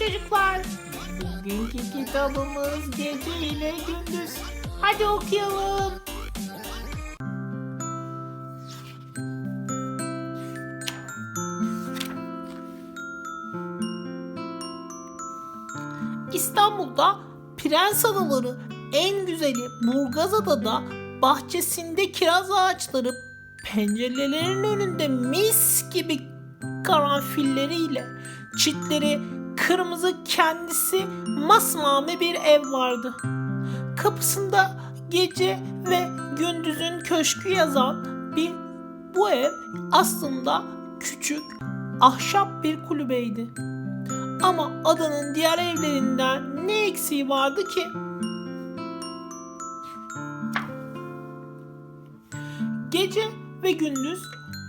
çocuklar. Bugünkü kitabımız Gece ile Gündüz. Hadi okuyalım. İstanbul'da Prens Adaları en güzeli Burgazada'da bahçesinde kiraz ağaçları pencerelerin önünde mis gibi karanfilleriyle çitleri kırmızı kendisi masmavi bir ev vardı. Kapısında gece ve gündüzün köşkü yazan bir bu ev aslında küçük ahşap bir kulübeydi. Ama adanın diğer evlerinden ne eksiği vardı ki? Gece ve gündüz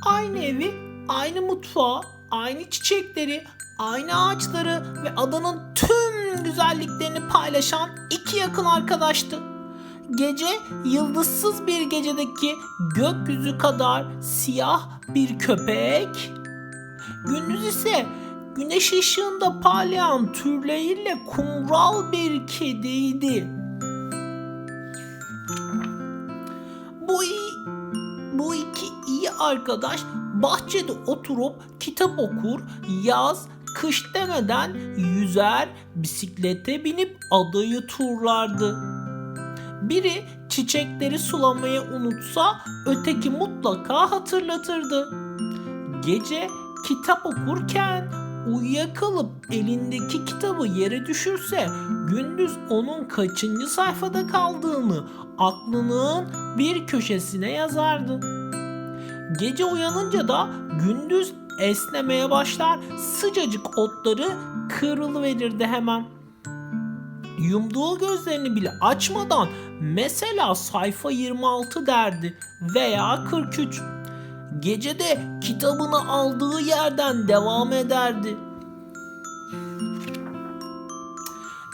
aynı evi, aynı mutfağı, aynı çiçekleri, aynı ağaçları ve adanın tüm güzelliklerini paylaşan iki yakın arkadaştı. Gece yıldızsız bir gecedeki gökyüzü kadar siyah bir köpek, gündüz ise güneş ışığında parlayan türleriyle kumral bir kediydi. Bu bu iki iyi arkadaş bahçede oturup kitap okur, yaz, kış demeden yüzer, bisiklete binip adayı turlardı. Biri çiçekleri sulamayı unutsa öteki mutlaka hatırlatırdı. Gece kitap okurken uyuyakalıp elindeki kitabı yere düşürse gündüz onun kaçıncı sayfada kaldığını aklının bir köşesine yazardı. Gece uyanınca da gündüz esnemeye başlar sıcacık otları kırılıverirdi hemen. Yumduğu gözlerini bile açmadan mesela sayfa 26 derdi veya 43. Gecede kitabını aldığı yerden devam ederdi.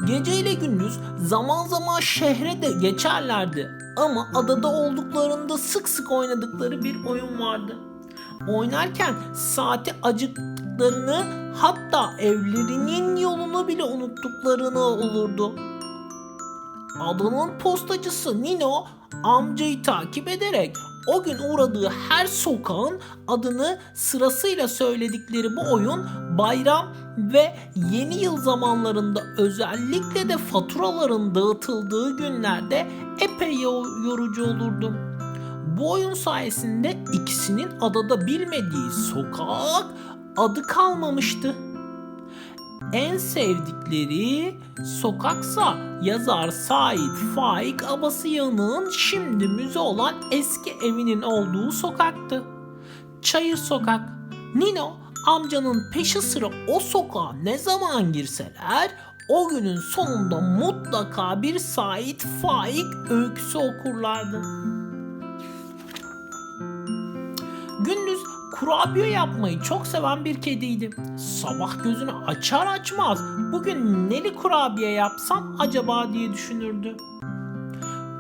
Gece ile gündüz zaman zaman şehre de geçerlerdi. Ama adada olduklarında sık sık oynadıkları bir oyun vardı. Oynarken saati acıktıklarını hatta evlerinin yolunu bile unuttuklarını olurdu. Adanın postacısı Nino amcayı takip ederek o gün uğradığı her sokağın adını sırasıyla söyledikleri bu oyun bayram ve yeni yıl zamanlarında özellikle de faturaların dağıtıldığı günlerde epey yo- yorucu olurdu. Bu oyun sayesinde ikisinin adada bilmediği sokak adı kalmamıştı. En sevdikleri sokaksa yazar Sait Faik Abasıyan'ın şimdi müze olan eski evinin olduğu sokaktı. Çayır Sokak. Nino amcanın peşi sıra o sokağa ne zaman girseler o günün sonunda mutlaka bir Sait Faik öyküsü okurlardı. Kurabiye yapmayı çok seven bir kediydi. Sabah gözünü açar açmaz bugün neli kurabiye yapsam acaba diye düşünürdü.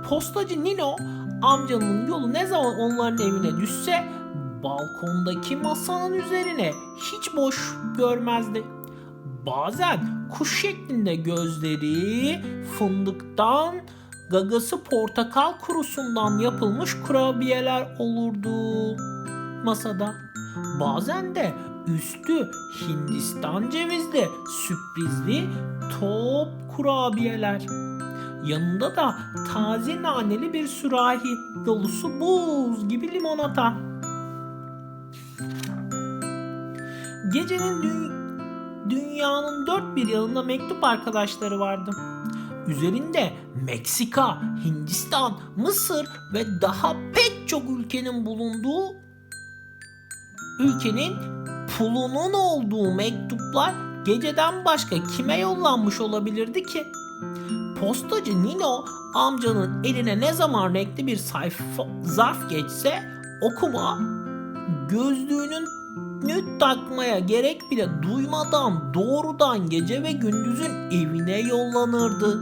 Postacı Nino amcanın yolu ne zaman onların evine düşse balkondaki masanın üzerine hiç boş görmezdi. Bazen kuş şeklinde gözleri fındıktan, gagası portakal kurusundan yapılmış kurabiyeler olurdu masada. Bazen de üstü Hindistan cevizli sürprizli top kurabiyeler. Yanında da taze naneli bir sürahi dolusu buz gibi limonata. Gecenin dü- dünyanın dört bir yanında mektup arkadaşları vardı. Üzerinde Meksika, Hindistan, Mısır ve daha pek çok ülkenin bulunduğu ülkenin pulunun olduğu mektuplar geceden başka kime yollanmış olabilirdi ki? Postacı Nino amcanın eline ne zaman renkli bir sayfa zarf geçse okuma gözlüğünün nü takmaya gerek bile duymadan doğrudan gece ve gündüzün evine yollanırdı.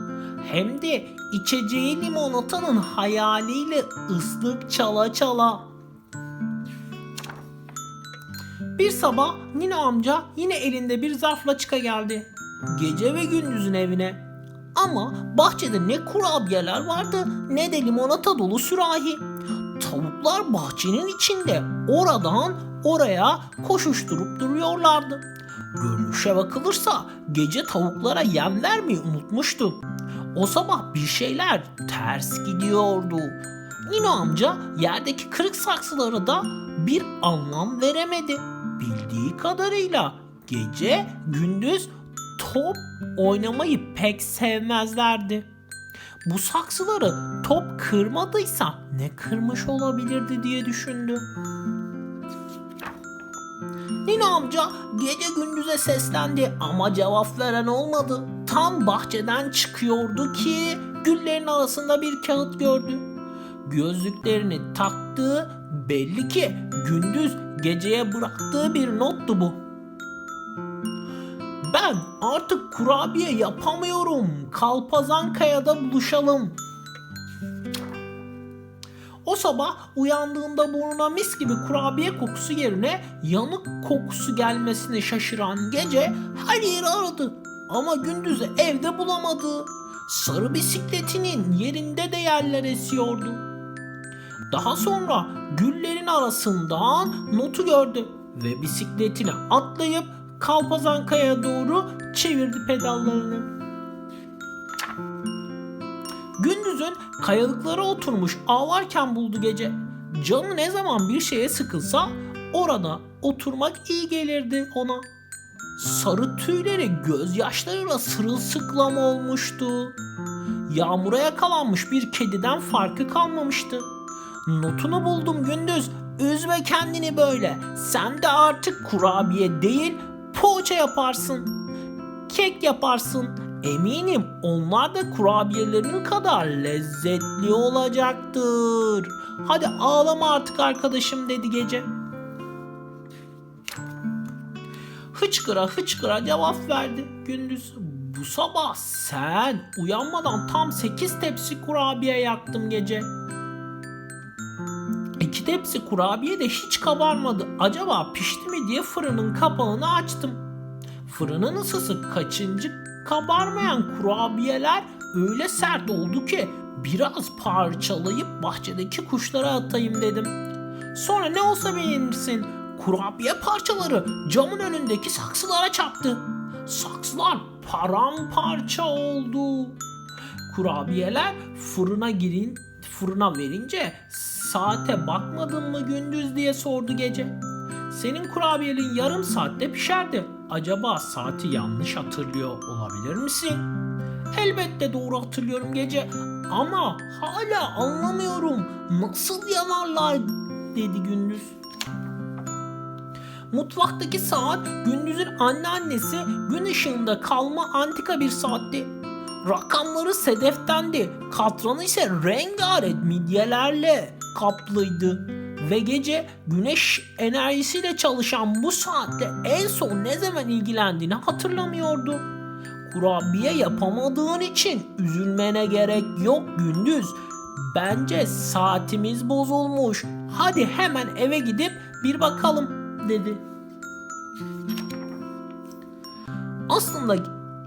Hem de içeceği limonatanın hayaliyle ıslık çala çala. Bir sabah Nina amca yine elinde bir zarfla çıka geldi. gece ve gündüzün evine. Ama bahçede ne kurabiyeler vardı ne de limonata dolu sürahi. Tavuklar bahçenin içinde oradan oraya koşuşturup duruyorlardı. Görünüşe bakılırsa gece tavuklara yem vermeyi unutmuştu. O sabah bir şeyler ters gidiyordu. Nino amca yerdeki kırık saksılara da bir anlam veremedi. Bildiği kadarıyla gece gündüz top oynamayı pek sevmezlerdi. Bu saksıları top kırmadıysa ne kırmış olabilirdi diye düşündü. Nino amca gece gündüze seslendi ama cevap veren olmadı. Tam bahçeden çıkıyordu ki güllerin arasında bir kağıt gördü. Gözlüklerini taktı belli ki gündüz geceye bıraktığı bir nottu bu. Ben artık kurabiye yapamıyorum. Kalpazan Kaya'da buluşalım. O sabah uyandığında burnuna mis gibi kurabiye kokusu yerine yanık kokusu gelmesine şaşıran gece her yeri aradı. Ama gündüzü evde bulamadı. Sarı bisikletinin yerinde de yerler esiyordu. Daha sonra güllerin arasından notu gördü ve bisikletine atlayıp Kalpazan Kaya'ya doğru çevirdi pedallarını. Gündüzün kayalıklara oturmuş ağlarken buldu gece. Canı ne zaman bir şeye sıkılsa orada oturmak iyi gelirdi ona. Sarı tüyleri gözyaşlarıyla sırılsıklam olmuştu. Yağmura yakalanmış bir kediden farkı kalmamıştı. Notunu buldum gündüz. Üzme kendini böyle. Sen de artık kurabiye değil poğaça yaparsın. Kek yaparsın. Eminim onlar da kurabiyelerinin kadar lezzetli olacaktır. Hadi ağlama artık arkadaşım dedi gece. Hıçkıra hıçkıra cevap verdi gündüz. Bu sabah sen uyanmadan tam 8 tepsi kurabiye yaktım gece. İki tepsi kurabiye de hiç kabarmadı. Acaba pişti mi diye fırının kapağını açtım. Fırının ısısı kaçıncı kabarmayan kurabiyeler öyle sert oldu ki biraz parçalayıp bahçedeki kuşlara atayım dedim. Sonra ne olsa beğenirsin. Kurabiye parçaları camın önündeki saksılara çarptı. Saksılar paramparça oldu. Kurabiyeler fırına girin fırına verince saate bakmadın mı gündüz diye sordu gece. Senin kurabiyelerin yarım saatte pişerdi. Acaba saati yanlış hatırlıyor olabilir misin? Elbette doğru hatırlıyorum gece ama hala anlamıyorum. Nasıl yanarlar dedi gündüz. Mutfaktaki saat gündüzün anneannesi gün ışığında kalma antika bir saatti. Rakamları sedeftendi. Katranı ise rengarenk midyelerle kaplıydı. Ve gece güneş enerjisiyle çalışan bu saatte en son ne zaman ilgilendiğini hatırlamıyordu. Kurabiye yapamadığın için üzülmene gerek yok gündüz. Bence saatimiz bozulmuş. Hadi hemen eve gidip bir bakalım dedi. Aslında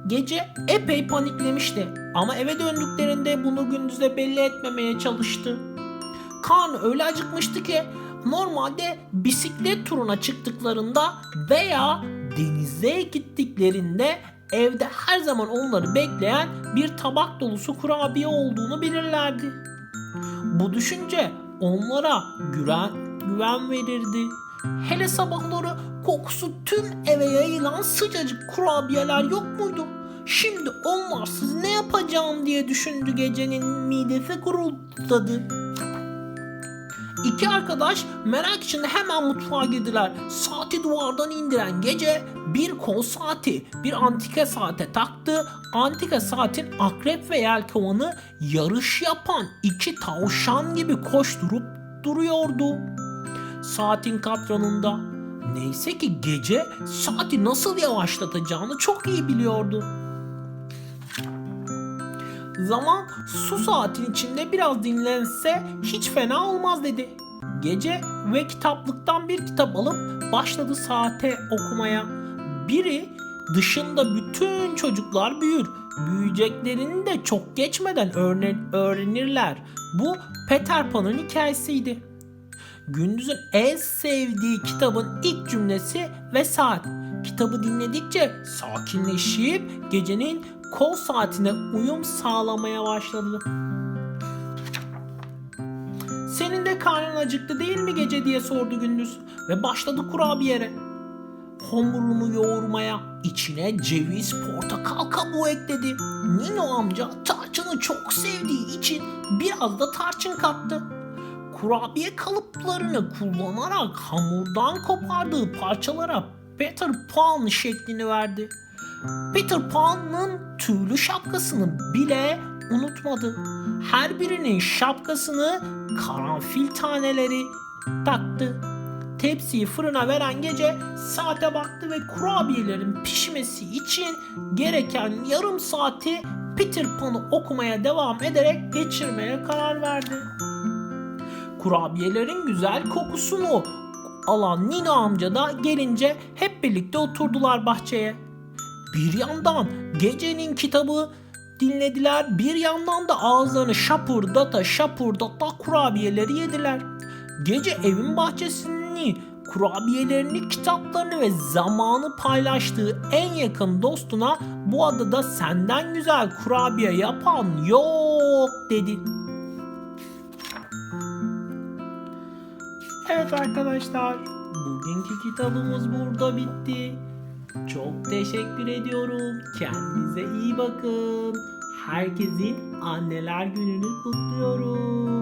gece epey paniklemişti ama eve döndüklerinde bunu gündüze belli etmemeye çalıştı. Karnı öyle acıkmıştı ki normalde bisiklet turuna çıktıklarında veya denize gittiklerinde evde her zaman onları bekleyen bir tabak dolusu kurabiye olduğunu bilirlerdi. Bu düşünce onlara güven, güven verirdi. Hele sabahları kokusu tüm eve yayılan sıcacık kurabiyeler yok muydu? Şimdi onlarsız ne yapacağım diye düşündü gecenin midesi guruldadı. İki arkadaş merak içinde hemen mutfağa girdiler. Saati duvardan indiren gece bir kol saati bir antika saate taktı. Antika saatin akrep ve yelkovanı yarış yapan iki tavşan gibi koşturup duruyordu. Saatin katranında. Neyse ki gece saati nasıl yavaşlatacağını çok iyi biliyordu. Zaman su saatin içinde biraz dinlense hiç fena olmaz dedi. Gece ve kitaplıktan bir kitap alıp başladı saate okumaya. Biri dışında bütün çocuklar büyür. Büyüyeceklerini de çok geçmeden öğren- öğrenirler. Bu Peter Pan'ın hikayesiydi. Gündüz'ün en sevdiği kitabın ilk cümlesi ve saat. Kitabı dinledikçe sakinleşip gecenin kol saatine uyum sağlamaya başladı. Senin de karnın acıktı değil mi gece diye sordu Gündüz ve başladı kurabiyere. Hamurunu yoğurmaya içine ceviz, portakal kabuğu ekledi. Nino amca tarçını çok sevdiği için biraz da tarçın kattı. Kurabiye kalıplarını kullanarak hamurdan kopardığı parçalara Peter Pan şeklini verdi. Peter Pan'ın tüylü şapkasını bile unutmadı. Her birinin şapkasını karanfil taneleri taktı. Tepsiyi fırına veren gece saate baktı ve kurabiyelerin pişmesi için gereken yarım saati Peter Pan'ı okumaya devam ederek geçirmeye karar verdi. Kurabiyelerin güzel kokusunu alan Nino amca da gelince hep birlikte oturdular bahçeye. Bir yandan gecenin kitabı dinlediler, bir yandan da ağızlarını şapurdata şapurdata kurabiyeleri yediler. Gece evin bahçesini, kurabiyelerini, kitaplarını ve zamanı paylaştığı en yakın dostuna bu adada senden güzel kurabiye yapan yok dedi. Evet arkadaşlar, bugünkü kitabımız burada bitti. Çok teşekkür ediyorum. Kendinize iyi bakın. Herkesin anneler gününü kutluyorum.